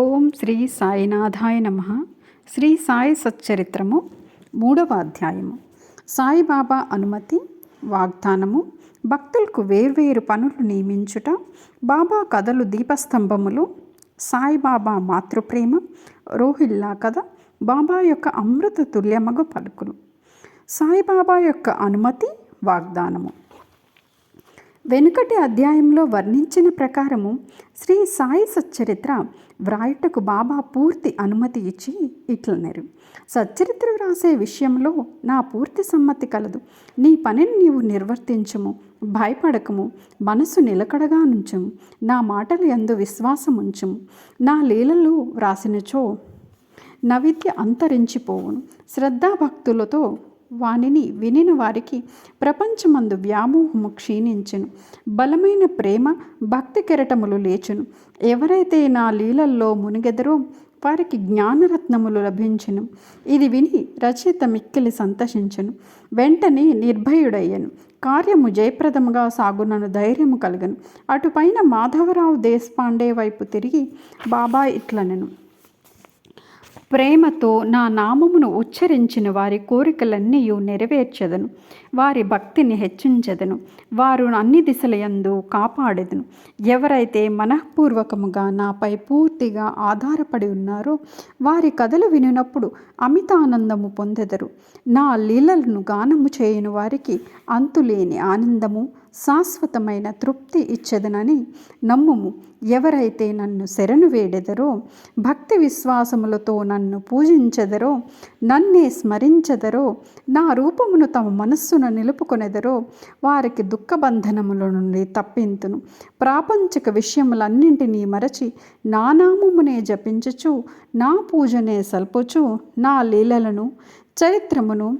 ఓం శ్రీ సాయినాథాయ నమ. శ్రీ సాయి సచ్చరిత్రము మూడవ అధ్యాయము. సాయిబాబా అనుమతి వాగ్దానము భక్తులకు వేర్వేరు పనులు నియమించుట బాబా కథలు దీపస్తంభములు సాయిబాబా మాతృప్రేమ రోహిల్లా కథ బాబా యొక్క అమృత తుల్యమగు పలుకులు. సాయిబాబా యొక్క అనుమతి వాగ్దానము. వెనుకటి అధ్యాయంలో వర్ణించిన ప్రకారము శ్రీ సాయి సచ్చరిత్ర వ్రాయుటకు బాబా పూర్తి అనుమతి ఇచ్చి ఇట్లనేరు. సచ్చరిత్ర వ్రాసే విషయంలో నా పూర్తి సమ్మతి కలదు. నీ పనిని నీవు నిర్వర్తించము భయపడకము మనసు నిలకడగా నుంచము నా మాటలు ఎందు విశ్వాసం ఉంచము నా లీలలు వ్రాసినచో నవిద్య అంతరించిపోవును. శ్రద్ధాభక్తులతో వానిని వినిన వారికి ప్రపంచమందు వ్యామోహము క్షీణించెను. బలమైన ప్రేమ భక్తి కెరటములు లేచును. ఎవరైతే నా లీలల్లో మునిగెదరో వారికి జ్ఞానరత్నములు లభించెను. ఇది విని రచయిత మిక్కిలి సంతసించును వెంటనే నిర్భయుడయ్యను. కార్యము జయప్రదముగా సాగునను ధైర్యము కలగను. అటుపైన మాధవరావు దేశపాండే వైపు తిరిగి బాబా ఇట్లనెను. ప్రేమతో నా నామమును ఉచ్చరించిన వారి కోరికలన్నీ నెరవేర్చెదను. వారి భక్తిని హెచ్చించెదను. వారు అన్ని దిశలయందు కాపాడెదను. ఎవరైతే మనఃపూర్వకముగా నాపై పూర్తిగా ఆధారపడి ఉన్నారో వారి కథలు వినినప్పుడు అమితానందము పొందెదరు. నా లీలలను గానము చేయని వారికి అంతులేని ఆనందము శాశ్వతమైన తృప్తి ఇచ్చేదనని నమ్ముము. ఎవరైతే నన్ను శరణు వేడెదరో భక్తి విశ్వాసములతో నన్ను పూజించెదరో నన్నే స్మరించెదరో నా రూపమును తమ మనస్సును నిలుపుకొనెదరో వారికి దుఃఖబంధనముల నుండి తప్పింతును. ప్రాపంచిక విషయములన్నింటినీ మరచి నా నామమునే జపించుచు నా పూజనే సల్పుచు నా లీలలను చరిత్రమును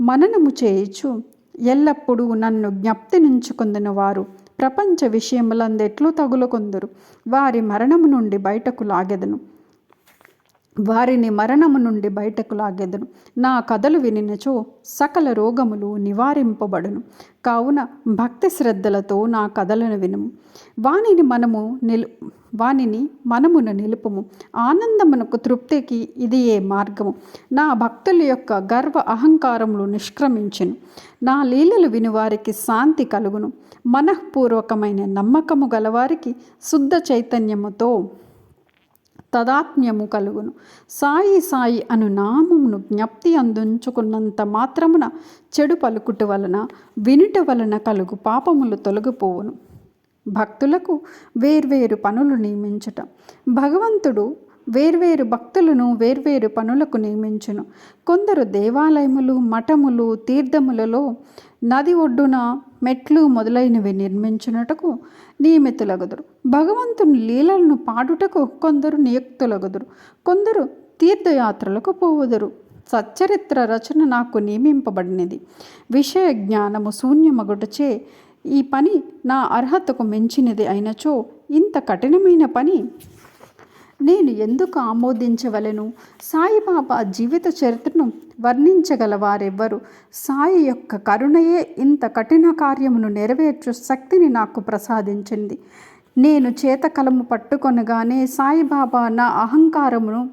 మననము చేయుచు ఎల్లప్పుడూ నన్ను జ్ఞప్తి నుంచుకుందిన వారు. ప్రపంచ విషయములందెట్లు తగులుకొందరు? వారి మరణము నుండి బయటకు లాగెదను. వారిని మరణము నుండి బయటకు లాగెదను. నా కథలు వినినచో సకల రోగములు నివారింపబడును. కావున భక్తి శ్రద్ధలతో నా కథలను వినుము. వానిని మనము నిలు వానిని మనమును నిలుపుము. ఆనందమునకు తృప్తికి ఇది ఏ మార్గము? నా భక్తుల యొక్క గర్వ అహంకారములు నిష్క్రమించును. నా లీలలు వినువారికి శాంతి కలుగును. మనఃపూర్వకమైన నమ్మకము గలవారికి శుద్ధ చైతన్యముతో తదాత్మ్యము కలుగును. సాయి సాయి అను నామమును జ్ఞప్తి అందించుకున్నంత మాత్రమున చెడు పలుకుట వలన వినుట వలన కలుగు పాపములు తొలగిపోవును. భక్తులకు వేర్వేరు పనులు నియమించటం. భగవంతుడు వేర్వేరు భక్తులను వేర్వేరు పనులకు నియమించును. కొందరు దేవాలయములు మఠములు తీర్థములలో నది ఒడ్డున మెట్లు మొదలైనవి నిర్మించున్నటకు నియమితులగుదురు. భగవంతుని లీలలను పాడుటకు కొందరు నియుక్తులగుదురు. కొందరు తీర్థయాత్రలకు పోవుదురు. సచ్చరిత్ర రచన నాకు నియమింపబడినది. విషయ జ్ఞానము శూన్యమగుటచే ఈ పని నా అర్హతకు మించినది అయినచో ఇంత కఠినమైన పని నేను ఎందుకు ఆమోదించవలను? సాయిబాబా జీవిత చరిత్రను వర్ణించగలవారెవ్వరు? సాయి యొక్క కరుణయే ఇంత కఠిన కార్యమును నెరవేర్చు శక్తిని నాకు ప్రసాదించింది. నేను చేతకలము పట్టుకొనగానే సాయిబాబా నా అహంకారమును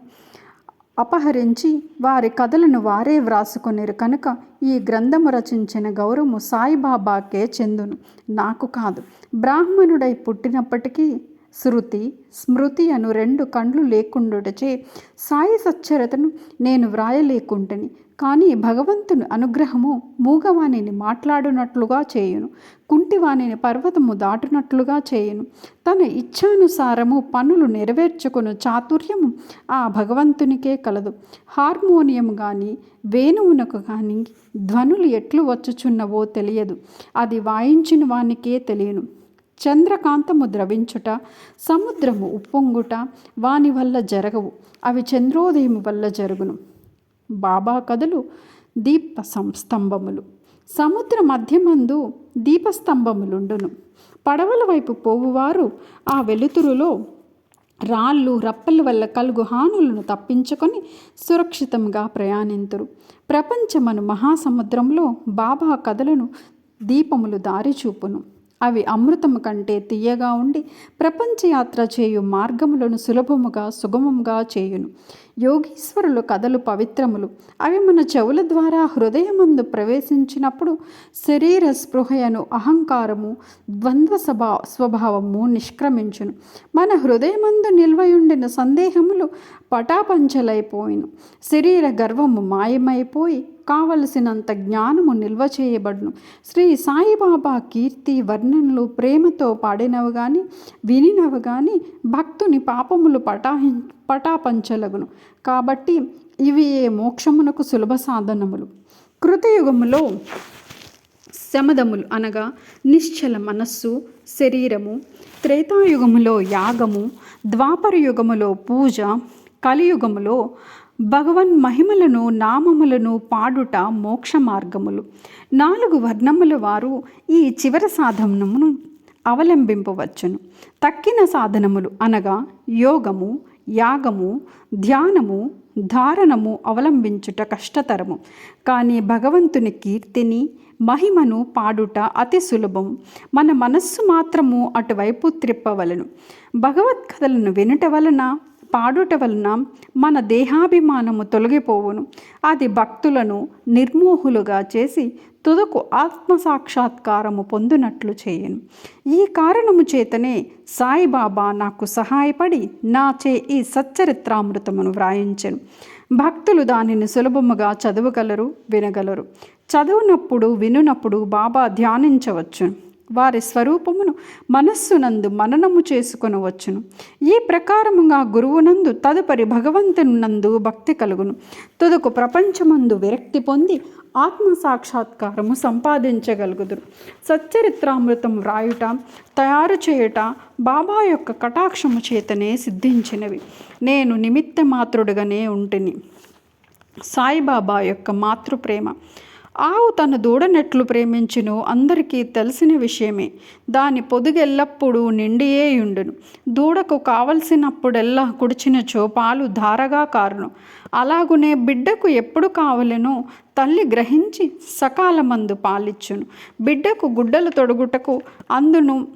అపహరించి వారి కథలను వారే వ్రాసుకొనిరు కనుక ఈ గ్రంథము రచించిన గౌరవము సాయిబాబాకే చెందును. నాకు కాదు. బ్రాహ్మణుడై పుట్టినప్పటికీ శృతి స్మృతి అను రెండు కండ్లు లేకుండుటచే సాయి సచ్చరతను నేను వ్రాయలేకుంటని. కానీ భగవంతుని అనుగ్రహము మూగవాణిని మాట్లాడునట్లుగా చేయును. కుంటివాణిని పర్వతము దాటునట్లుగా చేయును. తన ఇచ్ఛానుసారము పనులు నెరవేర్చుకుని చాతుర్యము ఆ భగవంతునికే కలదు. హార్మోనియం కానీ వేణువునకు కానీ ధ్వనులు ఎట్లు వచ్చుచున్నవో తెలియదు. అది వాయించిన వానికే తెలియను. చంద్రకాంతము ద్రవించుట సముద్రము ఉప్పొంగుట వాని వల్ల జరగవు అవి చంద్రోదయము వల్ల జరుగును. బాబా కథలు దీప సంస్తంభములు. సముద్ర మధ్యమందు దీపస్తంభములుండును. పడవల వైపు పోవువారు ఆ వెలుతురులో రాళ్ళు రప్పల వల్ల కలుగు హానులను తప్పించుకొని సురక్షితంగా ప్రయాణింతురు. ప్రపంచమను మహాసముద్రంలో బాబా కథలను దీపములు దారి చూపును అవి అమృతము కంటే తీయగా ఉండి ప్రపంచయాత్ర చేయు మార్గములను సులభముగా సుగమముగా చేయును. యోగీశ్వరులు కథలు పవిత్రములు. అవి మన చెవుల ద్వారా హృదయమందు ప్రవేశించినప్పుడు శరీర స్పృహయను అహంకారము ద్వంద్వ స్వభా స్వభావము నిష్క్రమించును. మన హృదయమందు నిల్వయుండిన సందేహములు పటాపంచలైపోయిను. శరీర గర్వము మాయమైపోయి కావలసినంత జ్ఞానము నిల్వ చేయబడును. శ్రీ సాయిబాబా కీర్తి వర్ణనలు ప్రేమతో పాడినవి కానీ వినినవి కానీ భక్తుని పాపములు పటాహి పటాపంచలగును. కాబట్టి ఇవి ఏ మోక్షమునకు సులభ సాధనములు. కృతయుగములో శమదములు అనగా నిశ్చల మనస్సు శరీరము త్రేతాయుగములో యాగము ద్వాపర యుగములో పూజ కలియుగములో భగవన్ మహిమలను నామములను పాడుట మోక్ష మార్గములు. నాలుగు వర్ణముల వారు ఈ చివరి సాధనమును అవలంబింపవచ్చును. తక్కిన సాధనములు అనగా యోగము యాగము ధ్యానము ధారణము అవలంబించుట కష్టతరము. కానీ భగవంతుని కీర్తిని మహిమను పాడుట అతి సులభం. మన మనస్సు మాత్రము అటువైపు త్రిప్పవలను. భగవత్కథలను వినుట వలన పాడుట వలన మన దేహాభిమానము తొలగిపోవును. అది భక్తులను నిర్మోహులుగా చేసి తుదకు ఆత్మసాక్షాత్కారము పొందినట్లు చేయను. ఈ కారణము చేతనే సాయిబాబా నాకు సహాయపడి నాచే ఈ సచ్చరిత్రామృతమును వ్రాయించను. భక్తులు దానిని సులభముగా చదవగలరు వినగలరు. చదువునప్పుడు వినునప్పుడు బాబా ధ్యానించవచ్చు వారి స్వరూపమును మనస్సునందు మననము చేసుకొనవచ్చును. ఈ ప్రకారముగా గురువునందు తదుపరి భగవంతునందు భక్తి కలుగును. తుదకు ప్రపంచమందు విరక్తి పొంది ఆత్మ సాక్షాత్కారము సంపాదించగలుగుదురు. సచ్చరిత్రామృతం వ్రాయుట తయారు చేయుట బాబా యొక్క కటాక్షము చేతనే సిద్ధించినవి. నేను నిమిత్త మాతృడుగానే ఉంటిని. సాయిబాబా యొక్క మాతృప్రేమ. ఆవు తన దూడనెట్లు ప్రేమించును అందరికీ తెలిసిన విషయమే. దాని పొదుగెల్లప్పుడూ నిండియే ఉండును దూడకు కావలసినప్పుడెల్లా కుడిచినచో పాలు ధారగా కారును. అలాగునే బిడ్డకు ఎప్పుడు కావలెనో తల్లి గ్రహించి సకాలమందు పాలిచ్చును. బిడ్డకు గుడ్డలు తొడుగుటకు అందును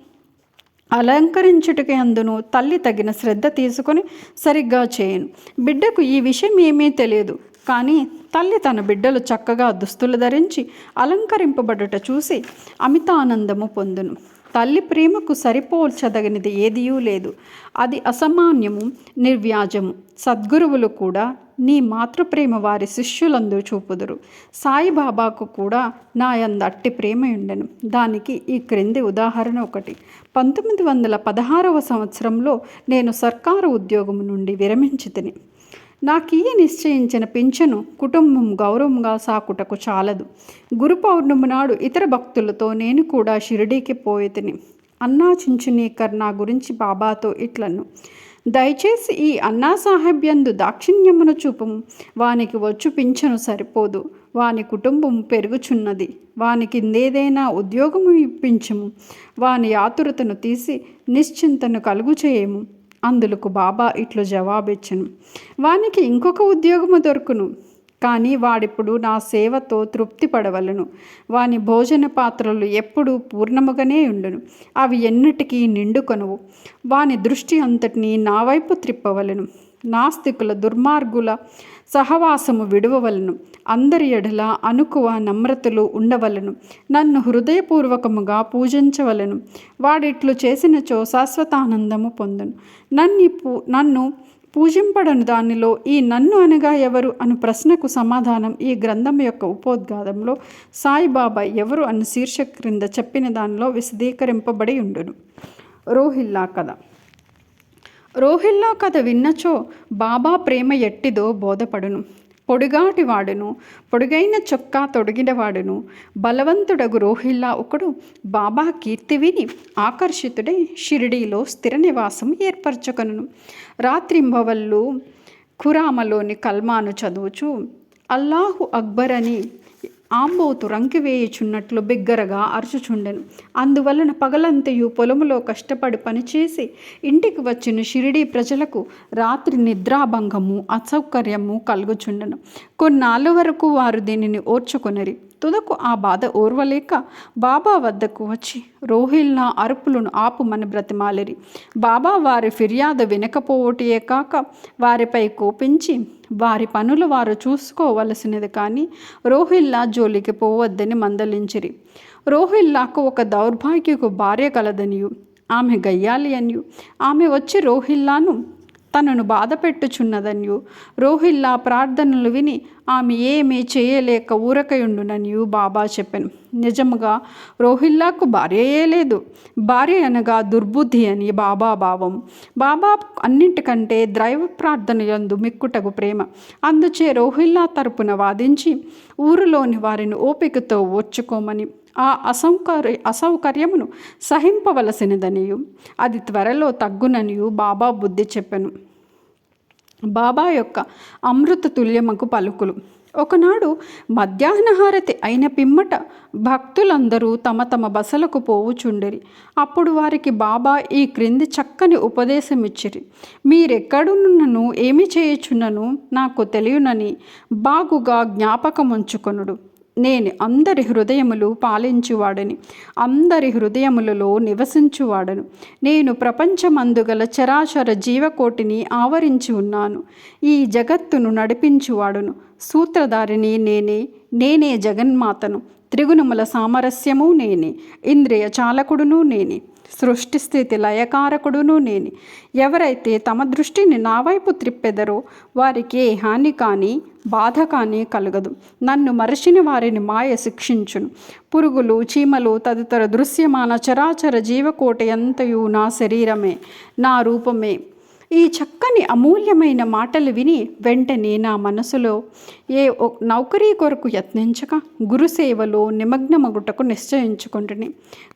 అలంకరించుటకి అందును తల్లి తగిన శ్రద్ధ తీసుకొని సరిగ్గా చేయను. బిడ్డకు ఈ విషయం ఏమీ తెలియదు. కానీ తల్లి తన బిడ్డలు చక్కగా దుస్తులు ధరించి అలంకరింపబడుట చూసి అమితానందము పొందును. తల్లి ప్రేమకు సరిపోల్చదగినది ఏదియూ లేదు. అది అసామాన్యము నిర్వ్యాజము. సద్గురువులు కూడా నీ మాతృప్రేమ వారి శిష్యులందు చూపుదురు. సాయిబాబాకు కూడా నా అట్టి ప్రేమ ఉండెను దానికి ఈ క్రింది ఉదాహరణ ఒకటి. పంతొమ్మిది వందల పదహారవ సంవత్సరంలో నేను సర్కారు ఉద్యోగం నుండి విరమించి తిని నాకీయ నిశ్చయించిన పింఛను కుటుంబం గౌరవంగా సాకుటకు చాలదు. గురు పౌర్ణమి నాడు ఇతర భక్తులతో నేను కూడా షిరిడీకి పోయేతిని. అన్నా చించునీకర్ నా గురించి బాబాతో ఇట్లను. దయచేసి ఈ అన్నా సాహెబ్యందు దాక్షిణ్యమును చూపము. వానికి వచ్చు పింఛను సరిపోదు. వాని కుటుంబం పెరుగుచున్నది. వానికి ఇందేదైనా ఉద్యోగము ఇప్పించము. వాని ఆతురతను తీసి నిశ్చింతను కలుగు చేయము అందులకు బాబా ఇట్లు జవాబిచ్చను. వానికి ఇంకొక ఉద్యోగము దొరుకును. కానీ వాడిప్పుడు నా సేవతో తృప్తి పడవలను. వాని భోజన పాత్రలు ఎప్పుడూ పూర్ణముగానే ఉండును. అవి ఎన్నటికీ నిండుకొనవు. వాని దృష్టి అంతటినీ నా వైపు త్రిప్పవలను. నాస్తికుల దుర్మార్గుల సహవాసము విడువవలను. అందరి ఎడల అనుకువ నమ్రతలు ఉండవలను. నన్ను హృదయపూర్వకముగా పూజించవలను. వాడిట్లు చేసినచో శాశ్వతానందము పొందును. నన్ను పూ నన్ను పూజింపడను దానిలో ఈ నన్ను అనగా ఎవరు అను ప్రశ్నకు సమాధానం ఈ గ్రంథం యొక్క ఉపోద్ఘాతంలో సాయిబాబా ఎవరు అను శీర్షిక క్రింద చెప్పిన దానిలో విశదీకరింపబడి ఉండును. రోహిల్లా కథ. రోహిల్లా కథ విన్నచో బాబా ప్రేమ ఎట్టిదో బోధపడును. పొడుగాటివాడును పొడుగైన చొక్కా తొడిగినవాడును బలవంతుడగు రోహిల్లా ఒకడు బాబా కీర్తి విని ఆకర్షితుడై షిరిడీలో స్థిర నివాసం ఏర్పరచుకొనను. రాత్రింబవళ్ళు ఖురామలోని కల్మాను చదువుచు అల్లాహు అక్బర్ అని ఆంబోతు రంకివేయుచున్నట్లు బిగ్గరగా అరుచుచుండెను. అందువలన పగలంతయు పొలములో కష్టపడి పనిచేసి ఇంటికి వచ్చిన షిరిడీ ప్రజలకు రాత్రి నిద్రాభంగము అసౌకర్యము కలుగుచుండెను. కొన్నాళ్ళ వరకు వారు దీనిని ఓర్చుకొనిరి. తుదకు ఆ బాధ ఓర్వలేక బాబా వద్దకు వచ్చి రోహిల్లా అరుపులను ఆపుమని బ్రతిమాలిరి. బాబా వారి ఫిర్యాదు వినకపోవటే కాక వారిపై కోపించి వారి పనులు వారు చూసుకోవలసినది కానీ రోహిల్లా జోలికి పోవద్దని మందలించిరి. రోహిల్లాకు ఒక దౌర్భాగ్యకు భార్య కలదనియు. ఆమె గయ్యాలి అనియు. ఆమె వచ్చి రోహిల్లాను తనను బాధపెట్టుచున్నదనియు. రోహిల్లా ప్రార్థనలు విని ఆమె ఏమీ చేయలేక ఊరకయుండుననియు బాబా చెప్పెను. నిజముగా రోహిల్లాకు భార్యయే లేదు. భార్య అనగా దుర్బుద్ధి అని బాబా భావం. బాబా అన్నింటికంటే ద్రైవ ప్రార్థన యందు మిక్కుటగు ప్రేమ. అందుచే రోహిల్లా తరపున వాదించి ఊరిలోని వారిని ఓపికతో ఓర్చుకోమని ఆ అసౌకర్య అసౌకర్యమును సహింపవలసినదనియు. అది త్వరలో తగ్గుననియు బాబా బుద్ధి చెప్పెను. బాబా యొక్క అమృత తుల్యమకు పలుకులు. ఒకనాడు మధ్యాహ్నహారతి అయిన పిమ్మట భక్తులందరూ తమ తమ బసలకు పోవుచుండిరి. అప్పుడు వారికి బాబా ఈ క్రింది చక్కని ఉపదేశం ఇచ్చిరి మీరెక్కడున్నను ఏమి చేయుచున్నను? నాకు తెలియనని బాగుగా జ్ఞాపకముంచుకొనుడు. నేను అందరి హృదయములు పాలించువాడని అందరి హృదయములలో నివసించువాడను. నేను ప్రపంచమందుగల చరాచర జీవకోటిని ఆవరించి ఉన్నాను. ఈ జగత్తును నడిపించువాడును. సూత్రధారిని నేనే నేనే జగన్మాతను త్రిగుణముల సామరస్యము నేనే ఇంద్రియ చాలకుడును నేనే సృష్టి స్థితి లయకారకుడును నేనే. ఎవరైతే తమ దృష్టిని నా వైపు త్రిప్పెదరో వారికి ఏ హాని కానీ బాధ కానీ కలగదు. నన్ను మరచిన వారిని మాయ శిక్షించును. పురుగులు చీమలు తదితర దృశ్యమాన చరాచర జీవకోట ఎంతయు నా శరీరమే నా రూపమే. ఈ చక్కని అమూల్యమైన మాటలు విని వెంటనే నా మనసులో ఏ నౌకరీ కొరకు యత్నించక గురుసేవలో నిమగ్నమగుటకు నిశ్చయించుకుంటుని.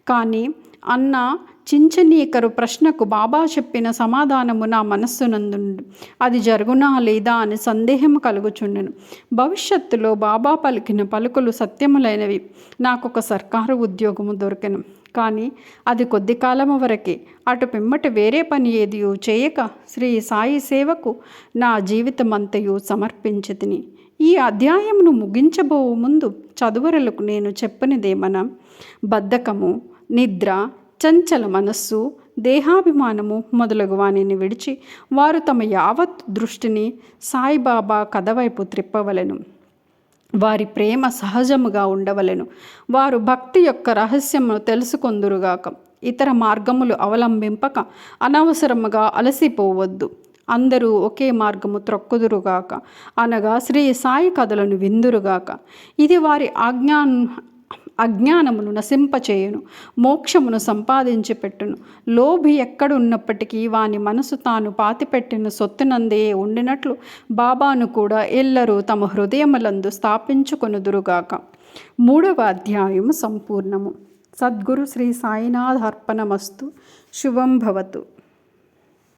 కానీ అన్న చించనీకరు ప్రశ్నకు బాబా చెప్పిన సమాధానము నా మనస్సునందుండు. అది జరుగునా లేదా అని సందేహం కలుగుచుండెను. భవిష్యత్తులో బాబా పలికిన పలుకులు సత్యములైనవి. నాకు ఒక సర్కారు ఉద్యోగము దొరికెను. కానీ అది కొద్ది కాలము వరకే. అటు పిమ్మట వేరే పని ఏదియో చేయక శ్రీ సాయి సేవకు నా జీవితమంతయు సమర్పించితిని ఈ అధ్యాయమును ముగించబో ముందు చదువరులకు నేను చెప్పనిదేమన? బద్ధకము నిద్ర చంచల మనస్సు దేహాభిమానము మొదలగు వానిని విడిచి వారు తమ యావత్ దృష్టిని సాయిబాబా కథ వైపు త్రిప్పవలను. వారి ప్రేమ సహజముగా ఉండవలెను. వారు భక్తి యొక్క రహస్యమును తెలుసుకొందురుగాక. ఇతర మార్గములు అవలంబింపక అనవసరముగా అలసిపోవద్దు. అందరూ ఒకే మార్గము త్రొక్కుదురుగాక. అనగా శ్రీ సాయి కథలను విందురుగాక. ఇది వారి ఆజ్ఞా అజ్ఞానమును నశింపచేయును మోక్షమును సంపాదించి పెట్టును లోభి ఎక్కడున్నప్పటికీ వాని మనసు తాను పాతిపెట్టిన సొత్తునందే ఉండినట్లు బాబాను కూడా ఎల్లరూ తమ హృదయములందు స్థాపించుకొనుదురుగాక. మూడవ అధ్యాయము సంపూర్ణము. సద్గురు శ్రీ సాయినాథార్పణమస్తు. శుభం భవతు.